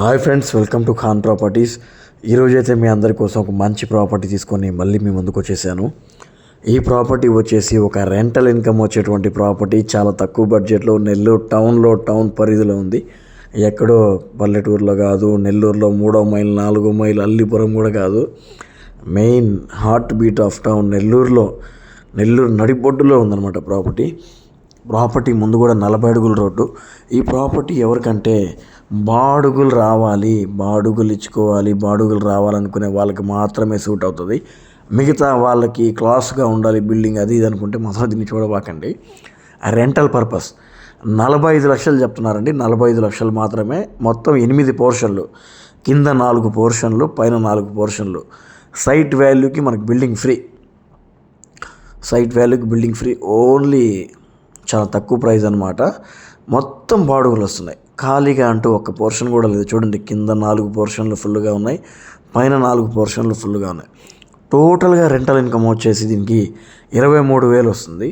Hi friends welcome to Khan properties ఈరోజు అయితే మీ అందరి కోసం ఒక మంచి ప్రాపర్టీ తీసుకొని మళ్ళీ మీ ముందుకు వచ్చేసాను. ఈ ప్రాపర్టీ వచ్చేసి ఒక రెంటల్ ఇన్కమ్ వచ్చేటువంటి ప్రాపర్టీ చాలా తక్కువ బడ్జెట్లో నెల్లూరు టౌన్లో టౌన్ పరిధిలో ఉంది. ఎక్కడో పల్లెటూరులో కాదు నెల్లూరులో మూడో మైల్ నాలుగో మైల్ అల్లిపురం కూడా కాదు. Main heart beat of town నెల్లూరులో నెల్లూరు నడిబొడ్డులో ఉందన్నమాట ప్రాపర్టీ ప్రాపర్టీ ముందు కూడా నలభై అడుగుల రోడ్డు. ఈ ప్రాపర్టీ ఎవరికంటే బాడుగులు రావాలి బాడుగులు ఇచ్చుకోవాలి బాడుగులు రావాలనుకునే వాళ్ళకి మాత్రమే సూట్ అవుతుంది. మిగతా వాళ్ళకి క్లాస్గా ఉండాలి బిల్డింగ్ అది ఇది అనుకుంటే మాత్రం దీన్ని చూడబాకండి. రెంటల్ పర్పస్ నలభై ఐదు లక్షలు చెప్తున్నారండి. నలభై ఐదు లక్షలు మాత్రమే. మొత్తం ఎనిమిది పోర్షన్లు. కింద నాలుగు పోర్షన్లు పైన నాలుగు పోర్షన్లు. సైట్ వాల్యూకి మనకి బిల్డింగ్ ఫ్రీ సైట్ వాల్యూకి బిల్డింగ్ ఫ్రీ ఓన్లీ చాలా తక్కువ ప్రైస్ అనమాట మొత్తం బాడుగులు వస్తున్నాయి. ఖాళీగా అంటూ ఒక పోర్షన్ కూడా లేదు. చూడండి కింద నాలుగు పోర్షన్లు ఫుల్గా ఉన్నాయి. పైన నాలుగు పోర్షన్లు ఫుల్గా ఉన్నాయి. టోటల్గా రెంటల్ ఇన్కమ్ వచ్చేసి దీనికి ఇరవై మూడు వేలు వస్తుంది.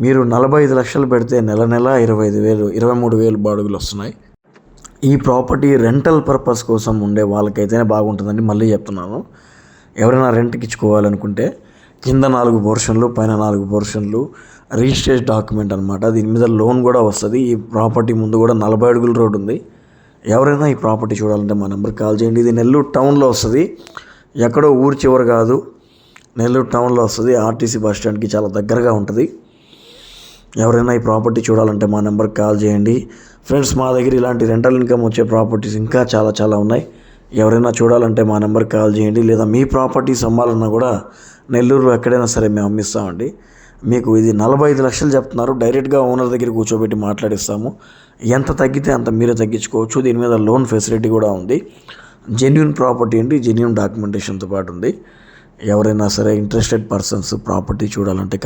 మీరు నలభై ఐదు లక్షలు పెడితే నెల నెల ఇరవై ఐదు వేలు ఇరవై మూడు వేలు బాడుగులు వస్తున్నాయి. ఈ ప్రాపర్టీ రెంటల్ పర్పస్ కోసం ఉండే వాళ్ళకైతేనే బాగుంటుందని మళ్ళీ చెప్తున్నాను. ఎవరైనా రెంట్కి ఇచ్చుకోవాలనుకుంటే కింద నాలుగు పోర్షన్లు పైన నాలుగు పోర్షన్లు రిజిస్ట్రేషన్ డాక్యుమెంట్ అనమాట దీని మీద లోన్ కూడా వస్తుంది. ఈ ప్రాపర్టీ ముందు కూడా నలభై అడుగుల రోడ్ ఉంది. ఎవరైనా ఈ ప్రాపర్టీ చూడాలంటే మా నెంబర్కి కాల్ చేయండి. ఇది నెల్లూరు టౌన్లో వస్తుంది. ఎక్కడో ఊరు చివరి కాదు. నెల్లూరు టౌన్లో వస్తుంది. ఆర్టీసీ బస్ స్టాండ్కి చాలా దగ్గరగా ఉంటుంది. ఎవరైనా ఈ ప్రాపర్టీ చూడాలంటే మా నెంబర్కి కాల్ చేయండి. ఫ్రెండ్స్ మా దగ్గర ఇలాంటి రెంటల్ ఇన్కమ్ వచ్చే ప్రాపర్టీస్ ఇంకా చాలా చాలా ఉన్నాయి. ఎవరైనా చూడాలంటే మా నెంబర్కి కాల్ చేయండి. లేదా మీ ప్రాపర్టీస్ అమ్మాలన్నా కూడా నెల్లూరు ఎక్కడైనా సరే మేము అమ్మిస్తామండి. మీకు ఇది నలభై ఐదు లక్షలు చెప్తున్నారు. డైరెక్ట్గా ఓనర్ దగ్గర కూర్చోబెట్టి మాట్లాడిస్తాము. ఎంత తగ్గితే అంత మీరే తగ్గించుకోవచ్చు. దీని మీద లోన్ ఫెసిలిటీ కూడా ఉంది. జెన్యున్ ప్రాపర్టీ అండి. జెన్యున్ డాక్యుమెంటేషన్తో పాటు ఉంది. ఎవరైనా సరే ఇంట్రెస్టెడ్ పర్సన్స్ ప్రాపర్టీ చూడాలంటే